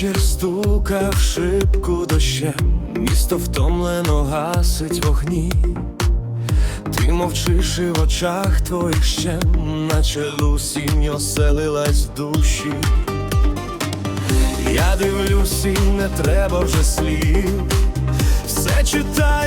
Вечір стукав шибку дощем, місто втомлено гасить вогні. Ти мовчиш і в очах твоїх ще, наче лусінь оселилась в душі. Я дивлюсь і не треба вже слів, все читаю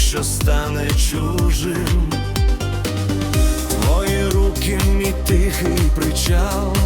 якщо стане чужим. Твої руки, мій тихий причал,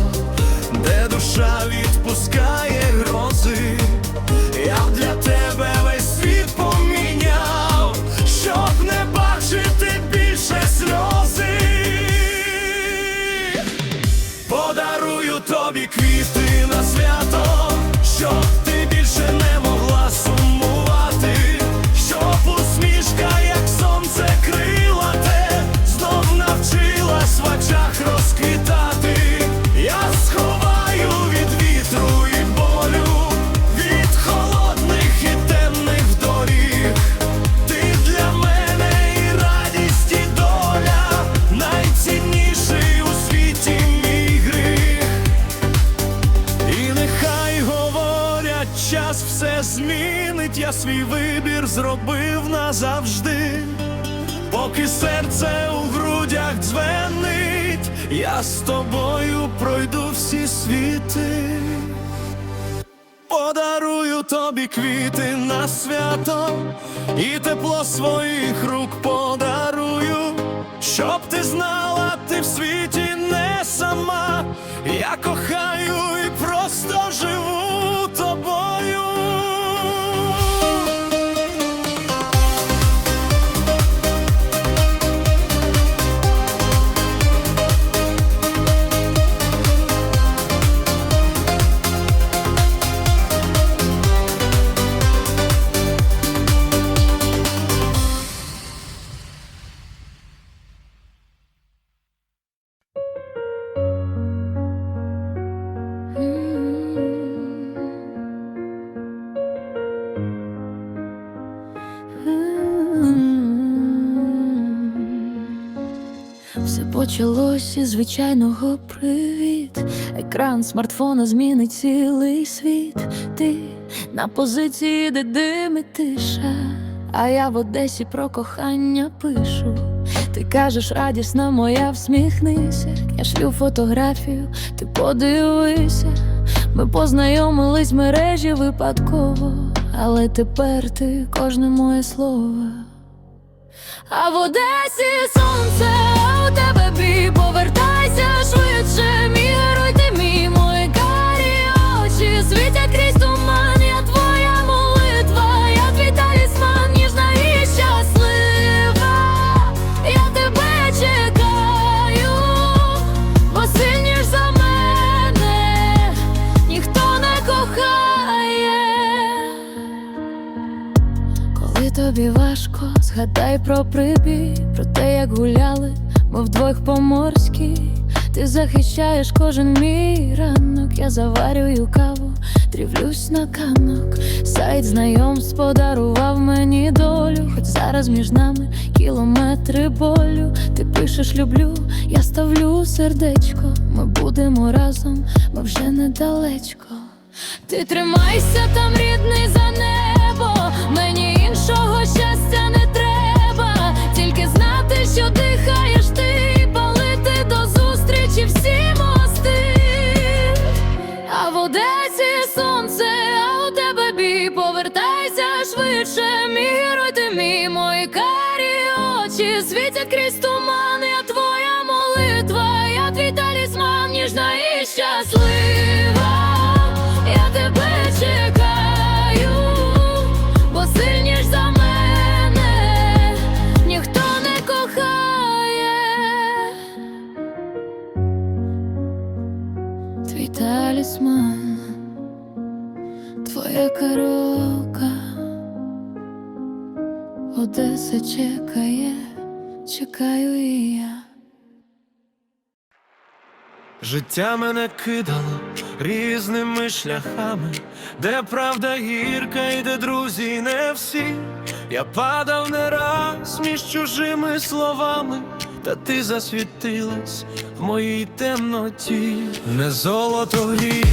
змінить, я свій вибір зробив назавжди. Поки серце у грудях дзвенить, я з тобою пройду всі світи. Подарую тобі квіти на свято і тепло своїх рук подарую, щоб ти знала, ти в світі не сама. Я кохаю і просто живу почалось звичайного привіт. Екран смартфона змінить цілий світ. Ти на позиції, де димить тиша. А я в Одесі про кохання пишу. Ти кажеш, радісна моя, всміхнися. Я шлю фотографію, ти подивися. Ми познайомились в мережі випадково, але тепер ти кожне моє слово. А в Одесі сонце, у тебе бій Повертайся швидше, мій ти мій очі Світять крізь туман, я твоя молитва, я твій талісман, ніжна і щаслива. Я тебе чекаю, бо за мене, ніхто не кохає. Коли тобі важко, згадай про прибій, про те, як гуляли, ми вдвох по-морськи. Ти захищаєш кожен мій ранок, я заварюю каву, трівлюсь на канок. Сайт знайомств подарував мені долю, хоч зараз між нами кілометри болю. Ти пишеш люблю, я ставлю сердечко. Ми будемо разом, ми вже недалечко. Ти тримайся там, рідний за небо, твоя коробка, Одеса чекає, чекаю і я. Життя мене кидало різними шляхами, де правда гірка і де друзі не всі. Я падав не раз між чужими словами, та ти засвітилась в моїй темноті. Не золото гріє,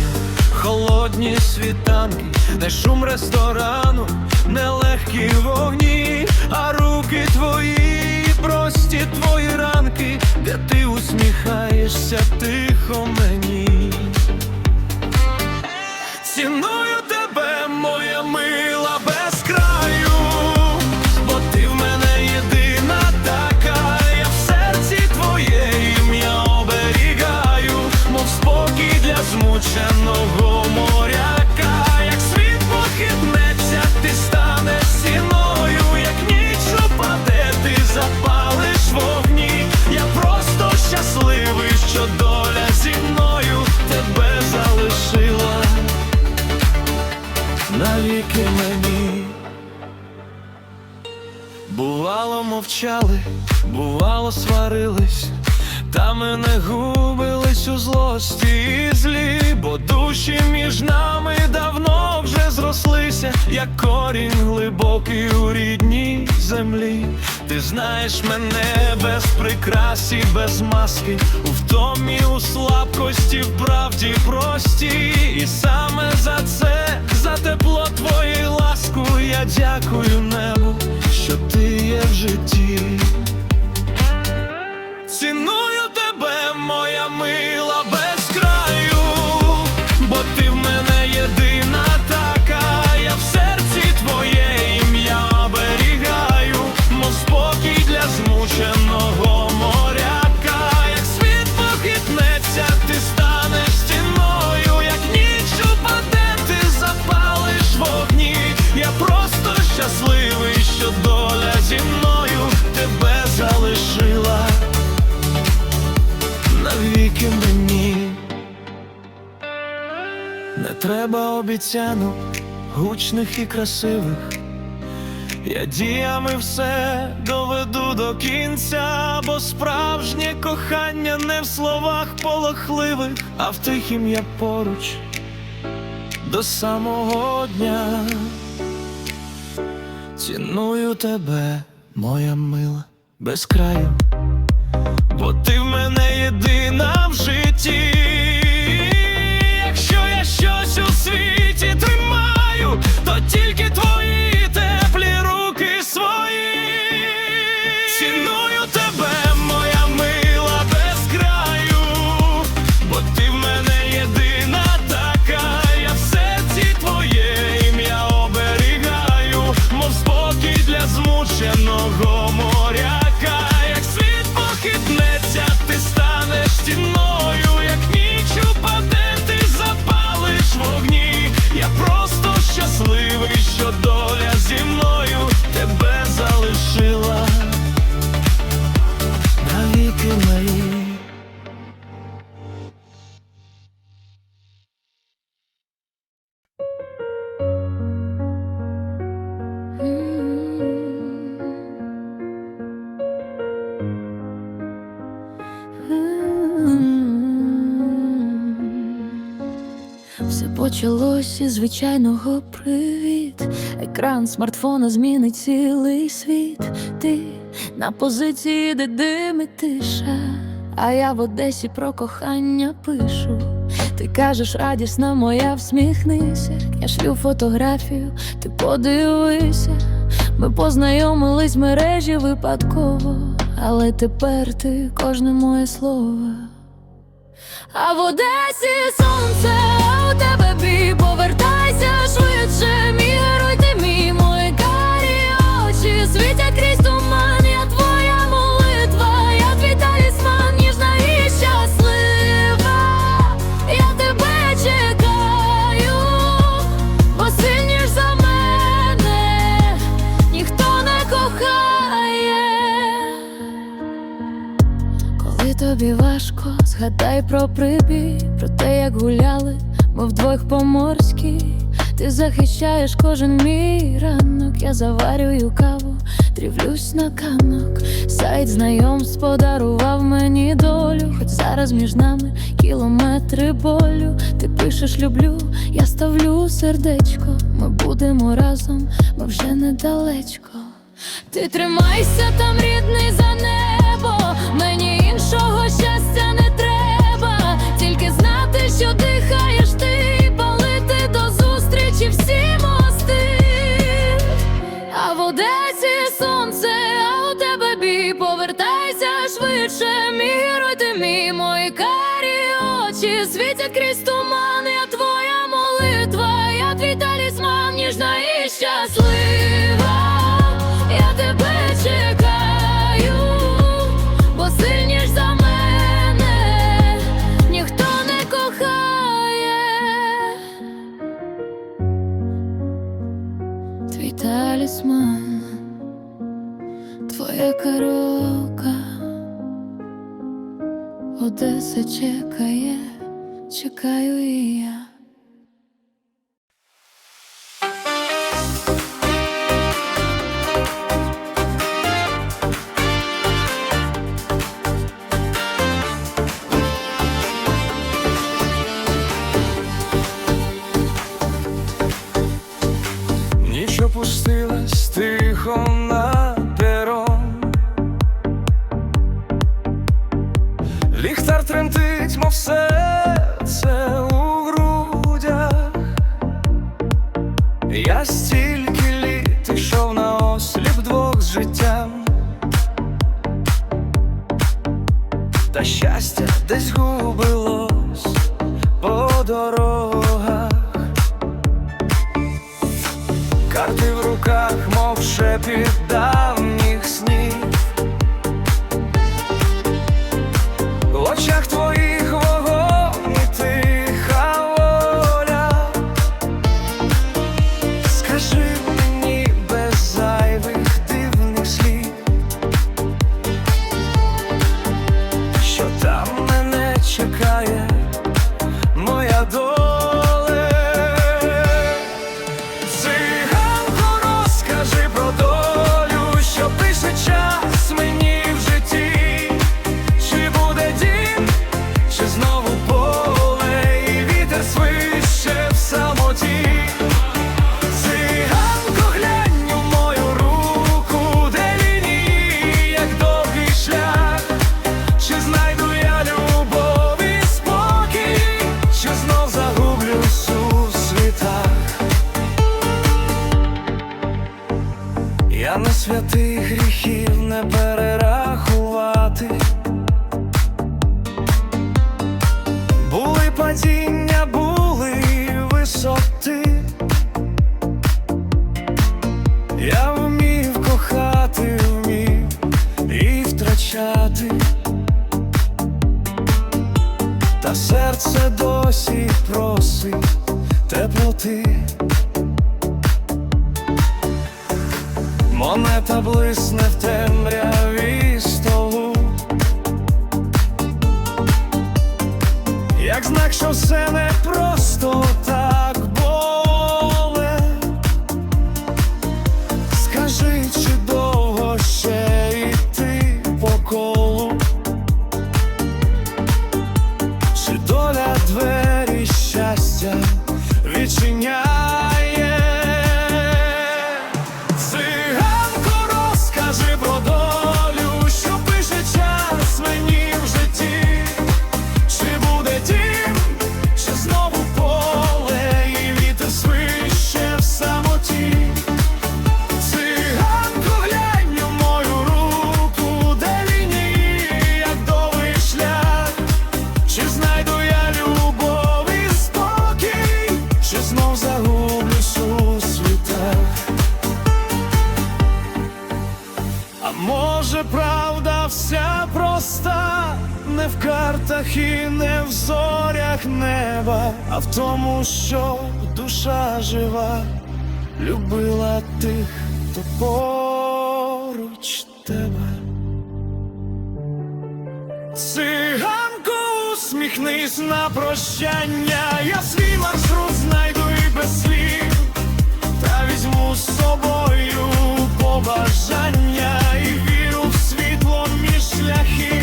холодні світанки, не шум ресторану, не легкі вогні, а руки твої, прості твої ранки, мені. Бувало, мовчали, бувало, сварились, та ми не губились у злості і злі, бо душі між нами давно вже зрослися, як корінь глибокий у рідній землі. Ти знаєш мене без прикрас і без маски, у втомі, у слабкості, в правді прості, і саме за це, за тепло твої ласку, я дякую небу, що ти є в житті. Ціную тебе, моя мила, обіцянок, гучних і красивих. Я діями все доведу до кінця, бо справжнє кохання не в словах полохливих, а в тихім я поруч до самого дня. Ціную тебе, моя мила, без краю, бо ти в мене єдина в житті. Із звичайного привіт. Екран смартфона змінить цілий світ. Ти на позиції, де димить тиша. А я в Одесі про кохання пишу. Ти кажеш, радісна моя, всміхнися. Я шлю фотографію, ти подивися. Ми познайомились в мережі випадково, але тепер ти кожне моє слово. А в Одесі сонце, Згадай про прибій, про те, як гуляли ми вдвох поморські. Ти захищаєш кожен мій ранок, я заварюю каву, трівлюсь на канок. Сайт знайомств подарував мені долю, хоч зараз між нами кілометри болю. Ти пишеш люблю, я ставлю сердечко. Ми будемо разом, ми вже недалечко. Ти тримайся там, рідний за небо. Мені ніжна і щаслива. Я тебе чекаю, бо сильніш за мене ніхто не кохає. Твій талісман, твоя коробка, Одеса чекає, чекаю і я. мов Відчиняє. не в картах і не в зорях неба, а в тому, що душа жива, любила тих, хто поруч тебе. Циганку усміхнись на прощання, я свій маршрут знайду і без слів, та візьму з собою побажання і віру в світло між шляхів.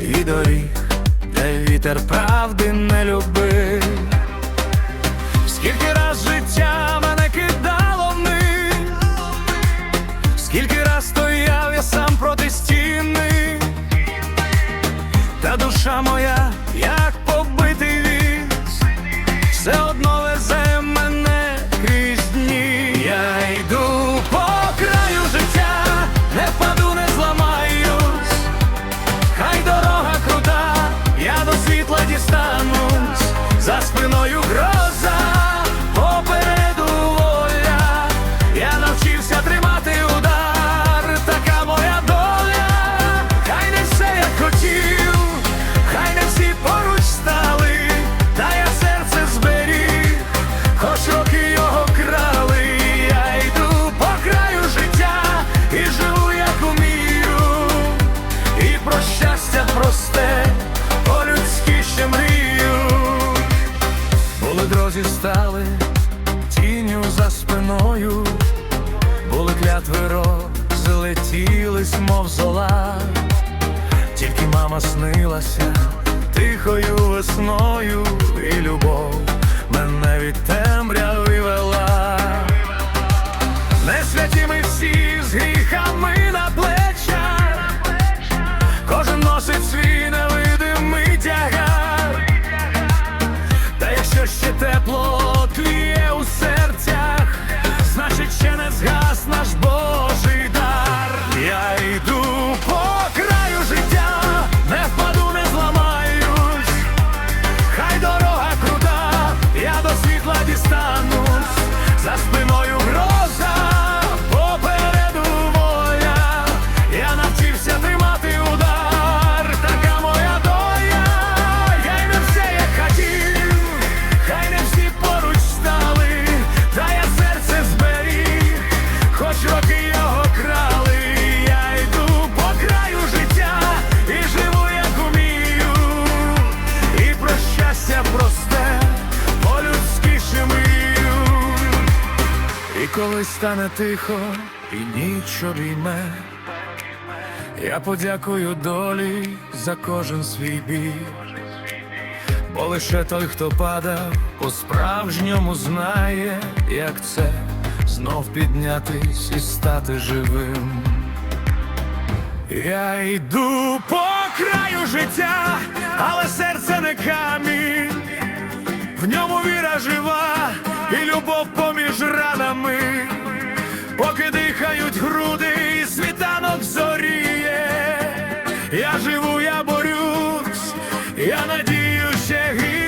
і доріг, де вітер правди не любив, скільки раз життя мене кидало вниз, скільки раз стояв я сам проти стіни, та душа моя. мама снилася тихою весною і любов. стане тихо і ніч обійме, я подякую долі за кожен свій бій, бо лише той, хто падав, по справжньому знає, як це знов піднятись і стати живим. Я йду по краю життя, але серце не камінь, в ньому віра жива і любов поміж ранами поки дихають груди, і світанок зоріє, я живу, я борюсь, я надію ще гір.